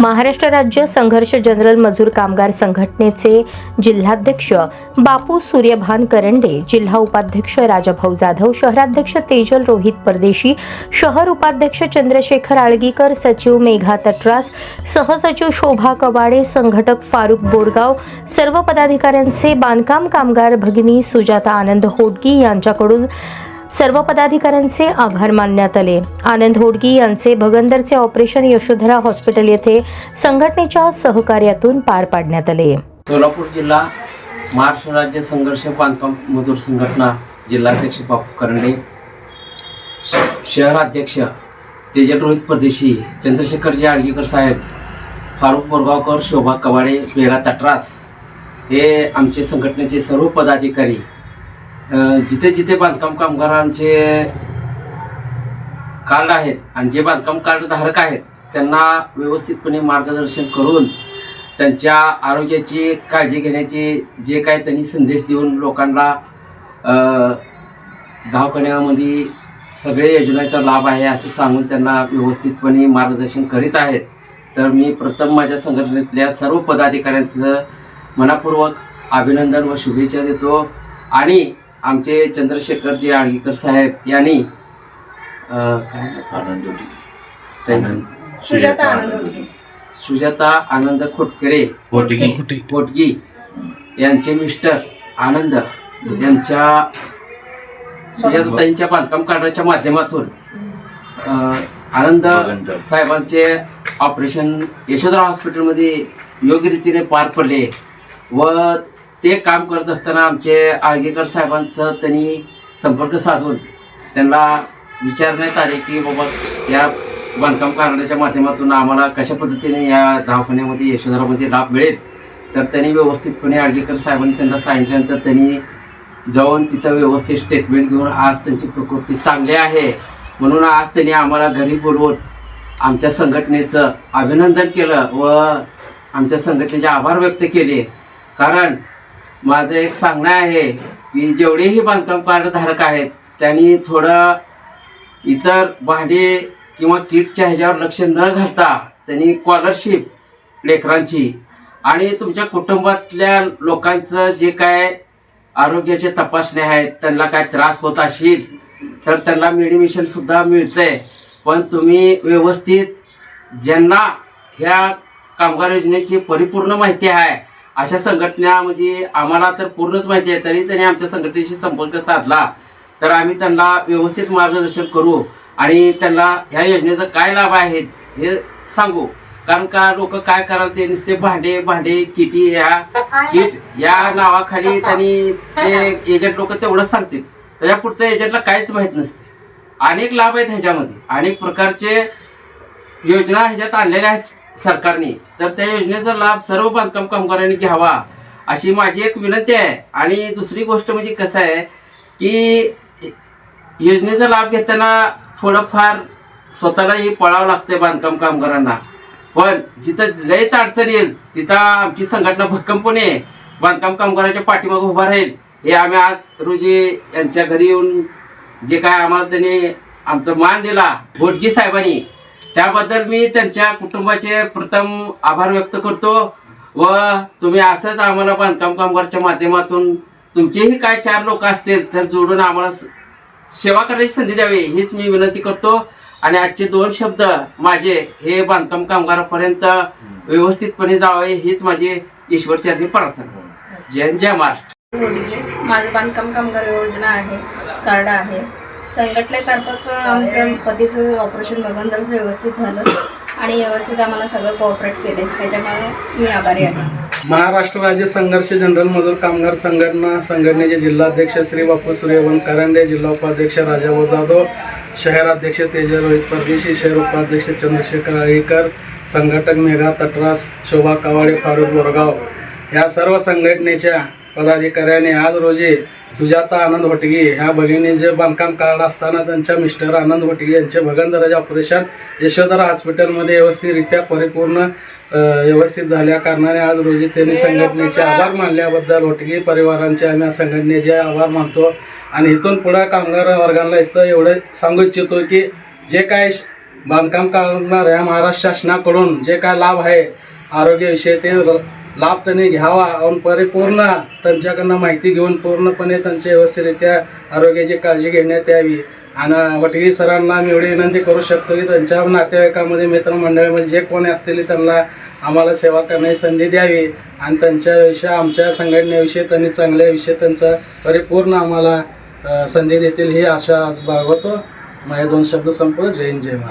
महाराष्ट्र राज्य संघर्ष जनरल मजूर कामगार संघटनेचे जिल्हाध्यक्ष बापू सूर्यभान करंडे जिल्हा उपाध्यक्ष राजाभाऊ जाधव शहराध्यक्ष तेजल रोहित परदेशी शहर उपाध्यक्ष चंद्रशेखर आळगीकर सचिव मेघा तटरास सहसचिव शोभा कवाडे संघटक फारुक बोरगाव सर्व पदाधिकाऱ्यांचे बांधकाम कामगार भगिनी सुजाता आनंद होडगी यांच्याकडून सर्व पदाधिकाऱ्यांचे आभार मानण्यात आले. आनंद होडगी यांचे भगंदरचे ऑपरेशन यशोधरा हॉस्पिटल येथे संघटनेच्या सहकार्यातून पार पाडण्यात आले. सोलापूर जिल्हा महाराष्ट्र राज्य संघर्ष बांधकाम मजूर संघटना जिल्हाध्यक्ष बापू करंडे श- शहराध्यक्ष तेजल रोहित परदेशी चंद्रशेखरजी आळगीकर साहेब फारुख बोरगावकर शोभा कवाडे मेघा तटरास हे आमचे संघटनेचे सर्व पदाधिकारी जिथे जिथे बांधकाम कामगारांचे कार्ड आहेत आणि जे बांधकाम कार्ड धारक आहेत त्यांना व्यवस्थितपणे मार्गदर्शन करून त्यांच्या आरोग्याची काळजी घेण्याची जे काय त्यांनी संदेश देऊन लोकांना अ, दवाखान्यामध्ये सगळे योजनेचा लाभ आहे असं सांगून त्यांना व्यवस्थितपणे मार्गदर्शन करीत आहेत. तर मी प्रथम माझ्या संघटनेतल्या सर्व पदाधिकाऱ्यांचं मनापूर्वक अभिनंदन व शुभेच्छा देतो. आणि आमचे चंद्रशेखरजी आळगीकर साहेब यांनी आनंद सुजाता आनंद सुजाता आनंद खोटकरे कोटगी यांचे मिस्टर आनंद यांच्या सुजाताताईंच्या बांधकाम कार्डाच्या माध्यमातून अ, आनंद. साहेबांचे ऑपरेशन यशोधरा हॉस्पिटलमध्ये योग्य रीतीने पार पडले व ते काम करत असताना आमचे आळगेकर साहेबांचं त्यांनी संपर्क साधून त्यांना विचारण्यात आले की बाबा या बांधकाम कारणाच्या माध्यमातून आम्हाला कशा पद्धतीने या दवाखान्यामध्ये यशोधरामध्ये लाभ मिळेल? तर त्यांनी व्यवस्थितपणे आळगेकर साहेबांनी त्यांना सांगितल्यानंतर त्यांनी जाऊन तिथं व्यवस्थित स्टेटमेंट घेऊन आज त्यांची प्रकृती चांगली आहे. म्हणून आज त्यांनी आम्हाला घरी बोलवून आमच्या संघटनेचं अभिनंदन केलं व आमच्या संघटनेचे आभार व्यक्त केले. कारण माझं एक सांगणं आहे की जेवढेही बांधकाम कार्डधारक आहेत त्यांनी थोडं इतर भांडे किंवा किटच्या ह्याच्यावर लक्ष न घालता त्यांनी स्कॉलरशिप लेकरांची आणि तुमच्या कुटुंबातल्या लोकांचं जे काय आरोग्याचे तपासणे आहेत त्यांना काय त्रास होत असेल तर त्यांना मेडिमिशनसुद्धा मिळतंय. पण तुम्ही व्यवस्थित ज्यांना ह्या कामगार योजनेची परिपूर्ण माहिती आहे अशा संघटना म्हणजे आम्हाला तर पूर्णच माहिती आहे तरी त्यांनी आमच्या संघटनेशी संपर्क साधला. तर आम्ही त्यांना व्यवस्थित मार्गदर्शन करू आणि त्यांना ह्या योजनेचा काय लाभ आहेत हे सांगू. कारण का लोक काय कराल ते नुसते भांडे भांडे किटी या किट या नावाखाली त्यांनी ते एजंट लोक तेवढंच सांगतील. त्याच्या पुढच्या एजंटला काहीच माहीत नसते. अनेक लाभ आहेत ह्याच्यामध्ये. अनेक प्रकारचे योजना ह्याच्यात आणलेल्या आहेत. सरकारने. तर त्या योजनेचा लाभ सर्व बांधकाम कामगारांनी घ्यावा अशी माझी एक विनंती आहे. आणि दुसरी गोष्ट म्हणजे कसं आहे की योजनेचा लाभ घेताना थोडंफार स्वतःलाही पळावं लागतंय बांधकाम कामगारांना. पण जिथं लयच अडचण येईल तिथं आमची संघटना भक्कमपणे बांधकाम कामगाराच्या पाठीमागे उभा राहील. हे आम्ही आज रोजी यांच्या घरी येऊन जे काय आम्हाला त्यांनी आमचा मान दिला घोटगी साहेबांनी त्याबद्दल मी त्यांच्या कुटुंबाचे प्रथम आभार व्यक्त करतो व तुम्ही असंच आम्हाला बांधकाम कामगारच्या माध्यमातून तुमचेही काय चार लोक असतील तर जोडून आम्हाला सेवा करायची संधी द्यावी हीच मी विनंती करतो. आणि आजचे दोन शब्द माझे हे बांधकाम कामगारापर्यंत व्यवस्थितपणे जावे हीच माझी ईश्वरचरणी प्रार्थना. जय जय महाराष्ट्र. माझं बांधकाम कामगार योजना आहे कार्ड आहे. संघटनेतर्फत आमचं पतीचं ऑपरेशन बगंदरचं व्यवस्थित झालं आणि व्यवस्थित आम्हाला सगळं कोऑपरेट केले. त्याच्यामुळे मी आभारी आहे. महाराष्ट्र राज्य संघर्ष जनरल मजूर कामगार संघटना संघटनेचे जिल्हाध्यक्ष श्री बापू सूर्यवन करंडे जिल्हा उपाध्यक्ष राजाभाऊ जाधव शहराध्यक्ष तेजल रोहित परदेशी शहर उपाध्यक्ष चंद्रशेखर आळीकर संघटक मेघा तटरास शोभा कावाडे फारुख बोरगाव. या सर्व संघटनेच्या पदाधिकाऱ्यांनी आज रोजी सुजाता आनंद होटगी ह्या भगिनी जे बांधकाम कार्ड असताना त्यांच्या मिस्टर आनंद होटगी यांचे भगंदराचे ऑपरेशन यशोधरा हॉस्पिटलमध्ये व्यवस्थितरित्या परिपूर्ण व्यवस्थित झाल्या कारणाने आज रोजी त्यांनी संघटनेचे आभार मानल्याबद्दल होटगी परिवारांचे आम्ही या संघटनेचे आभार मानतो. आणि इथून पुढं कामगार वर्गांना इथं एवढं सांगू इच्छितो की जे काय बांधकाम करणाऱ्या महाराष्ट्र शासनाकडून जे काय लाभ आहे आरोग्याविषयी ते लाभ त्यांनी घ्यावा. आणि परिपूर्ण त्यांच्याकडनं माहिती घेऊन पूर्णपणे त्यांच्या व्यवस्थितरित्या आरोग्याची काळजी घेण्यात यावी. आणि वटगी सरांना मी एवढी विनंती करू शकतो की त्यांच्या नातेवाईकामध्ये मित्रमंडळीमध्ये जे कोणी असतील त्यांना आम्हाला सेवा करण्याची संधी द्यावी. आणि त्यांच्याविषयी आमच्या संघटनेविषयी त्यांनी चांगल्याविषयी त्यांचा परिपूर्ण आम्हाला संधी देतील ही आशा आज बाळगतो. माझे दोन शब्द संपव जय हिंद जय महाराज